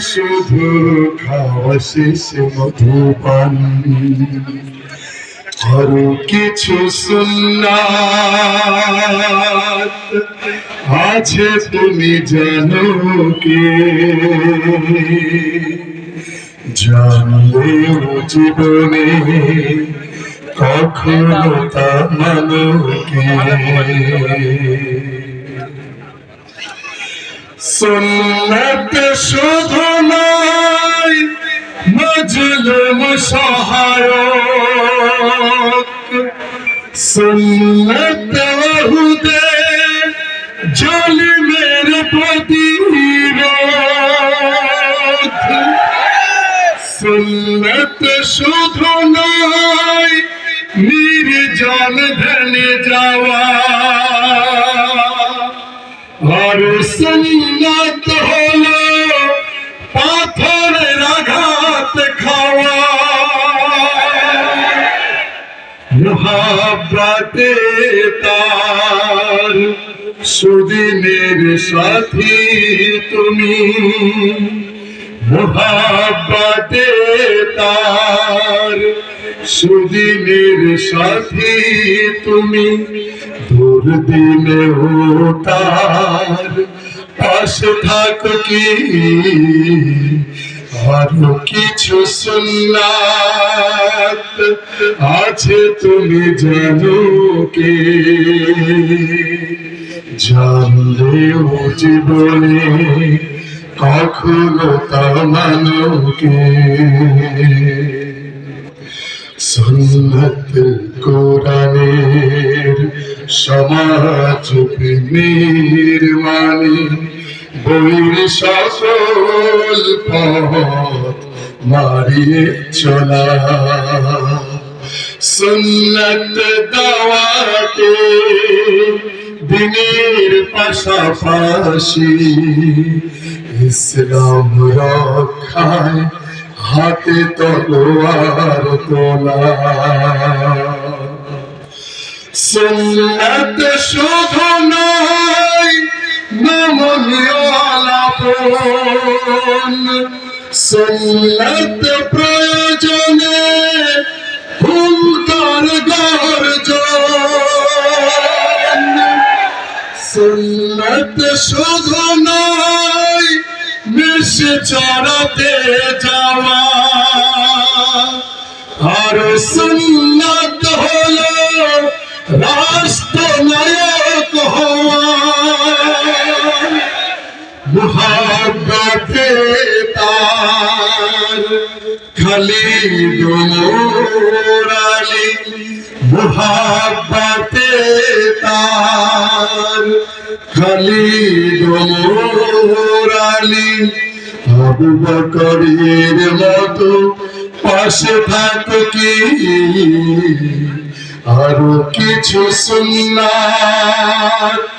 শুধু খাওয়া শেষ মধুপান। আরও কিছু সুন্নাত আছে তুমি জানো কে? জানলেও জীবনে কখনো তা মানো কে? সুন্নত শুধু নয় মজলুম সহায়ক। সুন্নত হুদে জলিমের প্রতিরোধ। সুন্নত শুধু নয় নির্জন ধনে যাওয়া। সুন্নত হলো পাথরের আঘাত খাওয়া মহাব্রাতে তার সুদিনের সাথী তুমি মহাব্বাতে তার সুদিনের সাথী তুমি দুর্দিনে ও পাশে থাকো কি? আরও কিছু সুন্নাত আছে তুমি জানো কে? জানলেও জীবনে কখনো তা মানকে সুন্নত কোরআনের সমাজ নির্মাণে বইর সকল পথ মারিয়ে চলা। সুন্নত দাওয়াতে দিনের পাশাপাশি ইসলাম রক্ষায় হাতে তলোয়ার তোলা। সুন্নত শুধু সুন্নত প্রয়োজনে ফুলকার গর্জন। সুন্নত শুধু নয় মিশে চড়াতে যাওয়া। আর সুন্নত মহাব্বতে তার খালি ডোরালি মহাব্বতে তার খালি ডোরালি আবু বকরের মতো পাশে থাকো কি? আরও কিছু সুন্নাত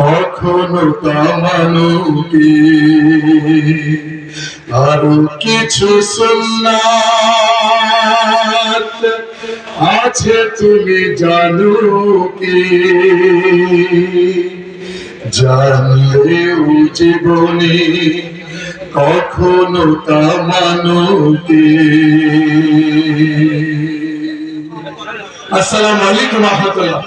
কখনো তামানো কি আরও কিছু সুন্নাত আছে তুমি জানো কি জানলেও জীবনে কখনো তামানো কি আসসালামু আলাইকুম রহমতুল্লাহ।